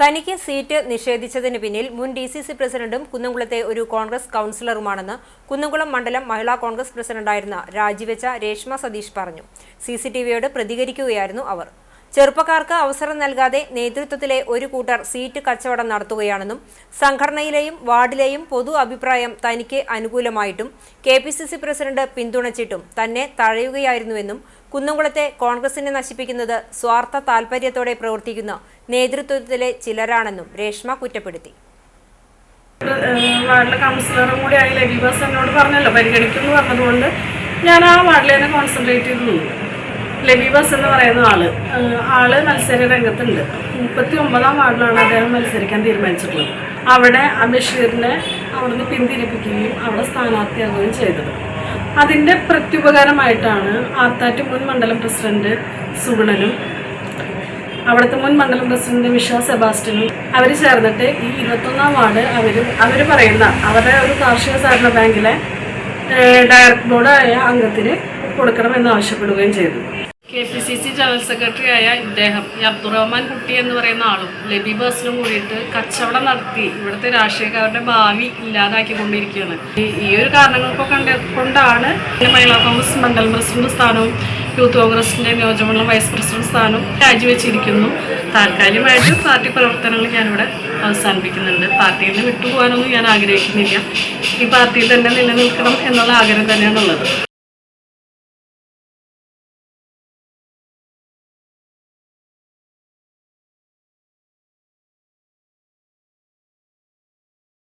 തനിക്ക് സീറ്റ് നിഷേധിച്ചതിന് പിന്നിൽ മുൻ ഡി സി സി പ്രസിഡന്റും കുന്നംകുളത്തെ ഒരു കോൺഗ്രസ് കൗൺസിലറുമാണെന്ന് കുന്നംകുളം മണ്ഡലം മഹിളാ കോൺഗ്രസ് പ്രസിഡന്റായിരുന്ന രാജിവെച്ച രേഷ്മ സതീഷ് പറഞ്ഞു. സി സി ടി വിയോട് പ്രതികരിക്കുകയായിരുന്നു അവർ. ചെറുപ്പക്കാർക്ക് അവസരം നൽകാതെ നേതൃത്വത്തിലെ ഒരു കൂട്ടർ സീറ്റ് കച്ചവടം നടത്തുകയാണെന്നും സംഘടനയിലെയും വാർഡിലെയും പൊതു അഭിപ്രായം തനിക്ക് അനുകൂലമായിട്ടും കെ പ്രസിഡന്റ് പിന്തുണച്ചിട്ടും തന്നെ തഴയുകയായിരുന്നുവെന്നും കുന്നംകുളത്തെ കോൺഗ്രസിനെ നശിപ്പിക്കുന്നത് സ്വാർത്ഥ താൽപര്യത്തോടെ പ്രവർത്തിക്കുന്ന നേതൃത്വത്തിലെ ചിലരാണെന്നും രേഷ്മ കുറ്റപ്പെടുത്തി. വാർഡിലെ കൗൺസിലറും കൂടി ആയി ലബി എന്നോട് പറഞ്ഞല്ലോ പരിഗണിക്കുന്നു പറഞ്ഞതുകൊണ്ട് ഞാൻ ആ വാർഡിൽ തന്നെ കോൺസെൻട്രേറ്റ് ചെയ്ത് ലബി ബസ് എന്ന് പറയുന്ന ആൾ. ആൾ മത്സര രംഗത്തുണ്ട്. മുപ്പത്തി ഒമ്പതാം വാർഡിലാണ് അദ്ദേഹം മത്സരിക്കാൻ തീരുമാനിച്ചിട്ടുള്ളത്. അവിടെ അബഷീറിനെ ബഷീറിനെ അവിടുന്ന് പിന്തിരിപ്പിക്കുകയും അവിടെ സ്ഥാനാർത്ഥിയാകുകയും ചെയ്തത്. അതിന്റെ പ്രത്യുപകാരമായിട്ടാണ് ആർത്താറ്റ് മുൻ മണ്ഡലം പ്രസിഡന്റ് സുഗുണനും അവിടുത്തെ മുൻ മണ്ഡലം പ്രസിഡന്റ് മിഷ സെബാസ്റ്റ്യനും അവർ ചേർന്നിട്ട് ഈ ഇരുപത്തൊന്നാം വാർഡ് അവർ അവർ പറയുന്ന അവരുടെ ഒരു കാർഷിക സഹകരണ ബാങ്കിലെ ഡയറക്ട് ബോർഡായ അംഗത്തിന് കൊടുക്കണമെന്ന് ആവശ്യപ്പെടുകയും ചെയ്തു. K P C C general secretary ആയ ഇദ്ദേഹം ഈ അബ്ദുറഹ്മാൻ കുട്ടി എന്ന് പറയുന്ന ആളും ലബി ബസിനും കൂടിയിട്ട് കച്ചവടം നടത്തി ഇവിടുത്തെ രാഷ്ട്രീയക്കാരുടെ ഭാവി ഇല്ലാതാക്കിക്കൊണ്ടിരിക്കുകയാണ്. ഈ- ഒരു കാരണങ്ങൾക്കൊക്കെ കണ്ട കൊണ്ടാണ് മഹിളാ കോൺഗ്രസ് മണ്ഡലം പ്രസിഡന്റ് സ്ഥാനവും യൂത്ത് കോൺഗ്രസിന്റെ നിയോജകമണ്ഡലം വൈസ് പ്രസിഡന്റ് സ്ഥാനവും രാജിവെച്ചിരിക്കുന്നു. താൽക്കാലികമായിട്ട് പാർട്ടി പ്രവർത്തനങ്ങൾ ഞാനിവിടെ അവസാനിപ്പിക്കുന്നുണ്ട്. പാർട്ടിയിൽ നിന്ന് വിട്ടുപോകാനൊന്നും ഞാൻ ആഗ്രഹിക്കുന്നില്ല. ഈ പാർട്ടിയിൽ തന്നെ നിലനിൽക്കണം എന്നുള്ള ആഗ്രഹം തന്നെയാണുള്ളത്.